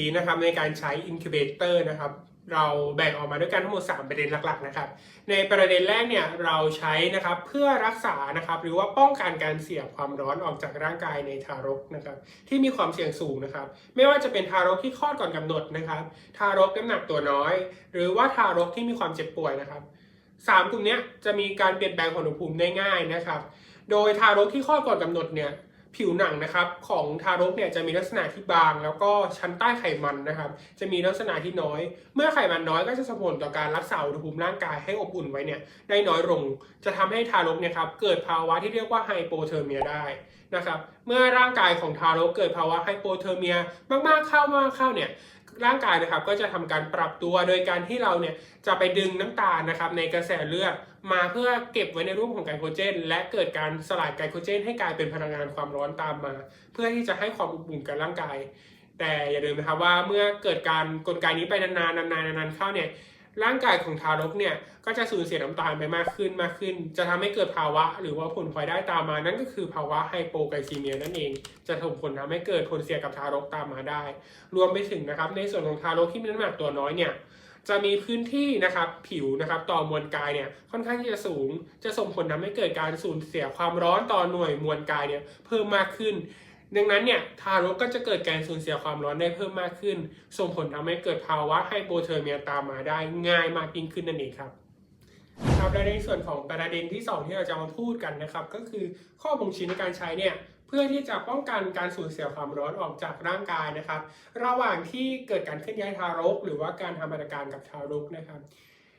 ีนะครับในการใช้อินคิวเบเตอร์นะครับเราแบ่งออกมาด้วยกันทั้งหมด 3 ประเด็นหลักๆนะครับ ในประเด็นแรกเนี่ยเราใช้นะครับเพื่อรักษานะครับหรือว่าป้องกันการเสี่ยความร้อนออกจากร่างกายในทารกนะครับที่มีความเสี่ยงสูงนะครับไม่ว่าจะเป็นทารกที่คลอดก่อนกำหนดนะครับ ทารกน้ำหนักตัวน้อย หรือว่าทารกที่มีความเจ็บป่วยนะครับสามกลุ่มนี้จะมีการเปลี่ยนแปลงของอุณหภูมิได้ง่ายนะครับ โดยทารกที่คลอดก่อนกำหนดเนี่ย ผิวหนังนะครับของทารกเนี่ยจะมีลักษณะที่บาง แล้วก็ชั้นใต้ไขมันนะครับ จะมีลักษณะที่น้อย เมื่อไขมันน้อยก็จะส่งผลต่อการรักษาอุณหภูมิร่างกายให้อบอุ่นไว้เนี่ยได้น้อยลง จะทำให้ทารกเนี่ยครับเกิดภาวะที่เรียกว่าไฮโปเทอร์เมียได้นะครับ เมื่อร่างกายของทารกเกิดภาวะไฮโปเทอร์เมียมากๆเข้ามากเข้าเนี่ย ร่างกายนะครับก็จะทำการปรับตัวโดยการที่เราเนี่ยจะไปดึงน้ำตาลนะครับในกระแสเลือดมาเพื่อเก็บไว้ในรูปของไกลโคเจน และเกิดการสลายไกลโคเจน ให้กลายเป็นพลังงานความร้อนตามมา เพื่อที่จะให้ความอบอุ่นกับร่างกาย แต่อย่าลืมนะครับว่าเมื่อเกิดการกลไกนี้ไปนานๆนานๆนานๆเข้าเนี่ย ร่างกายของทารกเนี่ยก็จะสูญเสียน้ำตาลไปมากขึ้นมากขึ้น จะทำให้เกิดภาวะ หรือว่าผลพลอยได้ตามมานั่นก็คือภาวะไฮโปไกลซีเมียนั่นเอง จะส่งผลทำให้เกิดผลเสียกับทารกตามมาได้ รวมไปถึงนะครับ ในส่วนของทารกที่มีน้ำหนักตัวน้อยเนี่ยจะมีพื้นที่นะครับผิวนะครับต่อมวลกายเนี่ยค่อนข้างที่จะสูง จะส่งผลทำให้เกิดการสูญเสียความร้อนต่อหน่วยมวลกายเนี่ยเพิ่มมากขึ้น ดังนั้นเนี่ยทารกก็จะเกิดการสูญเสียความร้อนได้เพิ่มมากขึ้น ส่งผลทำให้เกิดภาวะไฮโปเทอร์เมียตามมาได้ง่ายมากยิ่งขึ้นนั่นเองครับครับและในส่วนของประเด็นที่ 2 ที่เราจะมาพูดกันนะครับ ก็คือข้อบ่งชี้ในการใช้เนี่ยเพื่อที่จะป้องกันการสูญเสียความร้อนออกจากร่างกายนะครับ ระหว่างที่เกิดการเคลื่อนย้ายทารก หรือว่าการทำมาตการกับทารกนะครับ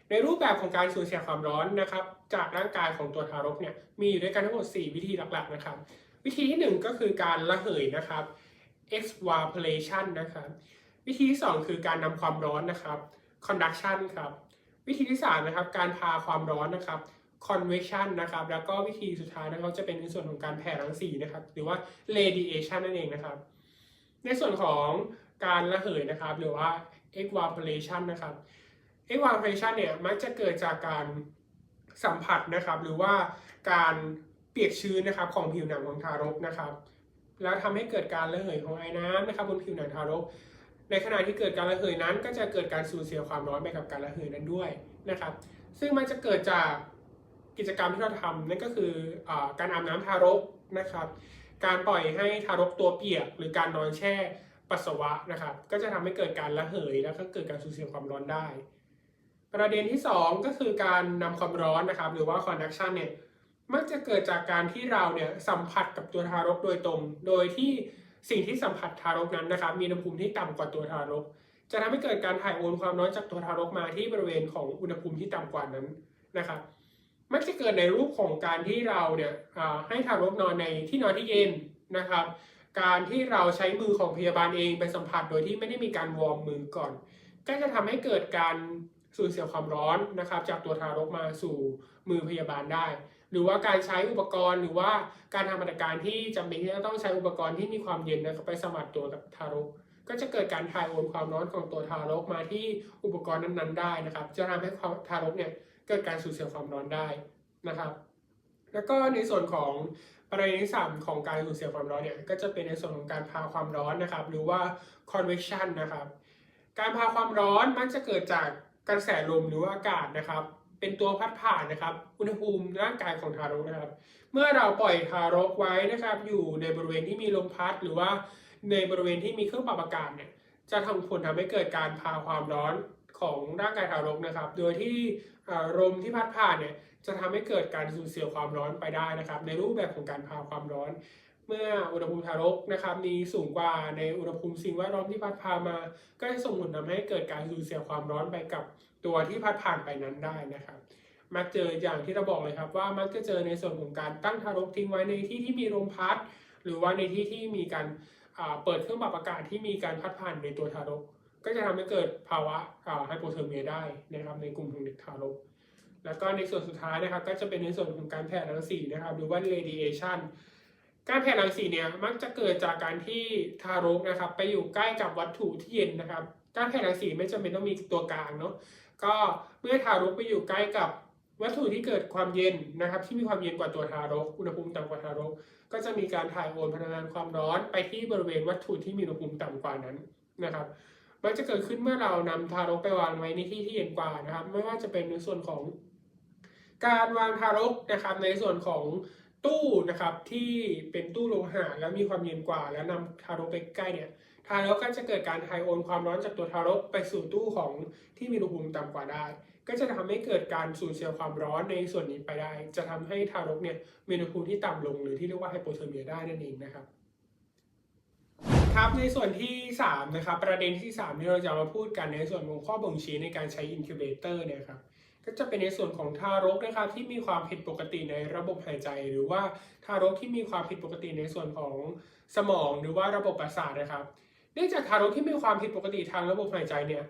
ในรูปแบบของการสูญเสียความร้อนนะครับ จากร่างกายของตัวทารกเนี่ยมีอยู่ด้วยกันทั้งหมด 4 วิธีหลักๆนะครับ วิธีที่ 1 ก็คือการระเหยนะครับ exvaporation นะครับ วิธีที่ 2 คือการนำความร้อนนะครับ conduction ครับ วิธีที่ 3 นะครับ การพาความร้อนนะครับ convection นะครับ แล้วก็วิธีสุดท้ายนะครับจะเป็นในส่วนของการแผ่รังสีนะครับ หรือว่า radiation นั่นเองนะครับ ในส่วนของการระเหยนะครับ หรือว่า evaporation นะครับ evaporation เนี่ยมักจะเกิดจากการสัมผัสนะครับ หรือว่าการ ปียกชื้นนะครับของผิวหนังของทารกนะครับ แล้วทำให้เกิดการระเหยของไอ้น้ำนะครับบนผิวหนังทารก ในขณะที่เกิดการระเหยนั้น ก็จะเกิดการสูญเสียความร้อนไปกับการระเหยนั้นด้วยนะครับ ซึ่งมันจะเกิดจากกิจกรรมที่เราทำนั่นก็คืออการอาบน้ำทารกนะครับ การปล่อยให้ทารกตัวเปียก หรือการนอนแช่ปัสสาวะนะครับ ก็จะทำให้เกิดการระเหยแล้วก็เกิดการสูญเสียความร้อนได้ ประเด็นที่ 2 ก็คือการนำความร้อนนะครับ หรือว่า conduction เนี่ย มักจะเกิดจากการที่เราเนี่ยสัมผัสกับตัวทารกโดยตรง โดยที่สิ่งที่สัมผัสทารกนั้นนะครับ มีอุณหภูมิที่ต่ำกว่าตัวทารก จะทำให้เกิดการถ่ายโอนความร้อนจากตัวทารกมาที่บริเวณของอุณหภูมิที่ต่ำกว่านั้นนะครับ มักจะเกิดในรูปของการที่เราเนี่ยให้ทารกนอนในที่นอนที่เย็นนะครับ การที่เราใช้มือของพยาบาลเองไปสัมผัสโดยที่ไม่ได้มีการวอร์มมือก่อน ก็จะทำให้เกิดการสูญเสียความร้อนนะครับ จากตัวทารกมาสู่มือพยาบาลได้ หรือว่าการใช้อุปกรณ์ หรือว่าการทำมาตรการที่จำเป็นที่จะต้องใช้อุปกรณ์ที่มีความเย็นนะครับไปสมผัสตัวกับทารก ก็จะเกิดการถ่ายโอนความร้อนของตัวทารกมาที่อุปกรณ์นั้นๆ ได้นะครับ จะทำให้ทารกเนี่ยเกิดการสูญเสียความร้อนได้นะครับ แล้วก็ในส่วนของประเด็นที่สามของการสูญเสียความร้อนเนี่ยก็จะเป็นในส่วนของการพาความร้อนนะครับ หรือว่า convection นะครับ การพาความร้อนมักจะเกิดจากกระแสลมหรือว่าอากาศนะครับ เป็นตัวพัดผ่านนะครับ อุณหภูมิร่างกายของทารกนะครับ เมื่อเราปล่อยทารกไว้นะครับ อยู่ในบริเวณที่มีลมพัด หรือว่าในบริเวณที่มีเครื่องปรับอากาศเนี่ยจะทำผลทำให้เกิดการพาความร้อนของร่างกายทารกนะครับ โดยที่ลมที่พัดผ่านเนี่ยจะทำให้เกิดการสูญเสียความร้อนไปได้นะครับ ในรูปแบบของการพาความร้อน เมื่ออุณหภูมิทารกนะครับมีสูงกว่าในอุณหภูมิสิ่งแวดล้อมที่พัดพามา ก็จะส่งผลทำให้เกิดการสูญเสียความร้อนไปกับตัวที่พัดผ่านไปนั้นได้นะครับมักเจออย่างที่เราบอกเลยครับว่ามักจะเจอในส่วนของการตั้งทารกทิ้งไว้ในที่ที่มีลมพัด หรือว่าในที่ที่มีการเปิดเครื่องปรับอากาศที่มีการพัดผ่านในตัวทารก ก็จะทำให้เกิดภาวะไฮโปเทอร์เมียได้นะครับในกลุ่มของเด็กทารก แล้วก็ในส่วนสุดท้ายนะครับก็จะเป็นในส่วนของการแผ่รังสีนะครับหรือว่า radiation การแผ่รังสีเนี่ยมักจะเกิดจากการที่ทารกนะครับ ไปอยู่ใกล้กับวัตถุที่เย็นนะครับ การแผ่รังสีไม่จำเป็นต้องมีตัวกลางเนาะก็เมื่อทารกไปอยู่ใกล้กับวัตถุที่เกิดความเย็นนะครับ ที่มีความเย็นกว่าตัวทารก อุณหภูมิต่ำกว่าทารก ก็จะมีการถ่ายโอนพลังงานความร้อนไปที่บริเวณวัตถุที่มีอุณหภูมิต่ำกว่านั้นนะครับมักจะเกิดขึ้นเมื่อเรานำทารกไปวางไว้ในที่ที่เย็นกว่านะครับ ไม่ว่าจะเป็นในส่วนของการวางทารกนะครับ ในส่วนของ ตู้นะครับที่เป็นตู้โลหะแล้วมีความเย็นกว่า แล้วนำทารกไปใกล้เนี่ยทารกก็จะเกิดการไฮโอนความร้อนจากตัวทารกไปสู่ตู้ของที่มีอุณหภูมิต่ำกว่าได้ ก็จะทำให้เกิดการสูญเสียความร้อนในส่วนนี้ไปได้ จะทำให้ทารกเนี่ยมีอุณหภูมิที่ต่ำลง หรือที่เรียกว่าไฮโปเทอร์เมียได้นั่นเองนะครับครับในส่วนที่ 3 นะครับ ประเด็นที่ 3 ที่เราจะมาพูดกันในส่วนของข้อบ่งชี้ในการใช้อินคิวเบเตอร์เนี่ยครับ ก็จะเป็นในส่วนของทารกนะครับที่มีความผิดปกติในระบบหายใจ หรือว่าทารกที่มีความผิดปกติในส่วนของสมองหรือว่าระบบประสาทนะครับ เนื่องจากทารกที่มีความผิดปกติทางระบบหายใจเนี่ย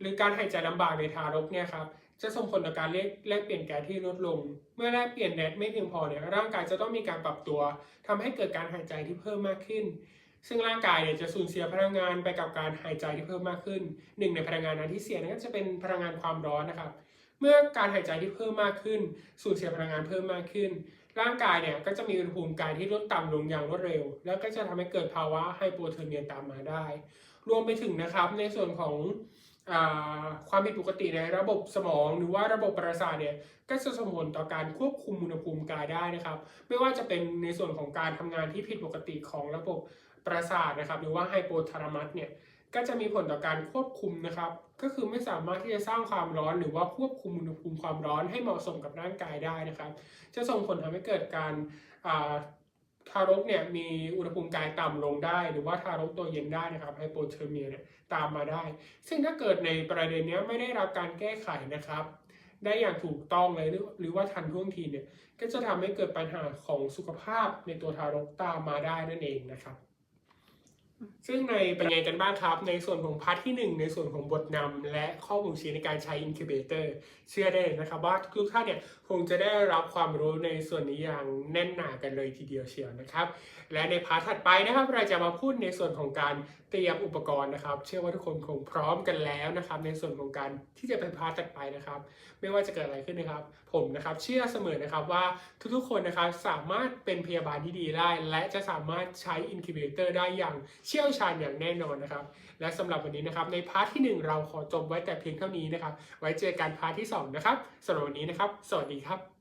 หรือการหายใจลำบากในทารกเนี่ยครับจะส่งผลต่อการแลกแลกเปลี่ยนแก๊สที่ลดลง เมื่อแลกเปลี่ยนแก๊สไม่เพียงพอเนี่ยร่างกายจะต้องมีการปรับตัวทำให้เกิดการหายใจที่เพิ่มมากขึ้น ซึ่งร่างกายเนี่ยจะสูญเสียพลังงานไปกับการหายใจที่เพิ่มมากขึ้น หนึ่งในพลังงานนั้นที่เสียนั่นก็จะเป็นพลังงานความร้อนนะครับ เมื่อการหายใจที่เพิ่มมากขึ้น สูญเสียพลังงานเพิ่มมากขึ้น ร่างกายเนี่ยก็จะมีอุณหภูมิกายที่ลดต่ำลงอย่างรวดเร็ว แล้วก็จะทำให้เกิดภาวะไฮโปเทอร์เมียตามมาได้ รวมไปถึงนะครับในส่วนของอความผิดปกติในระบบสมองหรือว่าระบบประสาทเนี่ยก็จะส่งผลต่อการควบคุมอุณหภูมิกายได้นะครับ ไม่ว่าจะเป็นในส่วนของการทำงานที่ผิดปกติของระบบประสาทนะครับ หรือว่าไฮโปทาลามัสเนี่ย ก็จะมีผลต่อการควบคุมนะครับ ก็คือไม่สามารถที่จะสร้างความร้อนหรือว่าควบคุมอุณหภูมิความร้อนให้เหมาะสมกับร่างกายได้นะครับ จะส่งผลทำให้เกิดการาทารกเนี่ยมีอุณหภูมิกายต่ำลงได้ หรือว่าทารกตัวเย็นได้นะครับไฮโปเทอร์เมียเนี่ยตามมาได้ ซึ่งถ้าเกิดในประเด็นเนี้ยไม่ได้รับการแก้ไขนะครับ ได้อย่างถูกต้องเลยหรือหรือว่าทันท่วงทีเนี่ยก็จะทำให้เกิดปัญหาของสุขภาพในตัวทารกตามมาได้นั่นเองนะครับ ซึ่งในเป็นไงกันบ้างครับ ในส่วนของพาร์ทที่ 1 ในส่วนของบทนำและข้อบ่งชี้ในการใช้อินคิวเบเตอร์เชื่อได้นะครับว่าทุกท่านเนี่ยคงจะได้รับความรู้ในส่วนนี้อย่างแน่นหนากันเลยทีเดียวเชียวนะครับ และในพาร์ทถัดไปนะครับ เราจะมาพูดในส่วนของการเตรียมอุปกรณ์นะครับ เชื่อว่าทุกคนคงพร้อมกันแล้วนะครับ ในส่วนของการที่จะเป็นพาร์ทถัดไปนะครับ ไม่ว่าจะเกิดอะไรขึ้นนะครับ ผมนะครับเชื่อเสมอนะครับว่าทุกๆคนนะครับสามารถเป็นพยาบาลที่ดีได้ และจะสามารถใช้อินคิวเบเตอร์ได้อย่างชี่ยวชาญอย่างแน่นอนนะครับ และสำหรับวันนี้นะครับในพาร์ทที่ 1 เราขอจบไว้แต่เพียงเท่านี้นะครับ ไว้เจอกันพาร์ทที่ 2 นะครับสำหรับวันนี้นะครับ สวัสดีครับ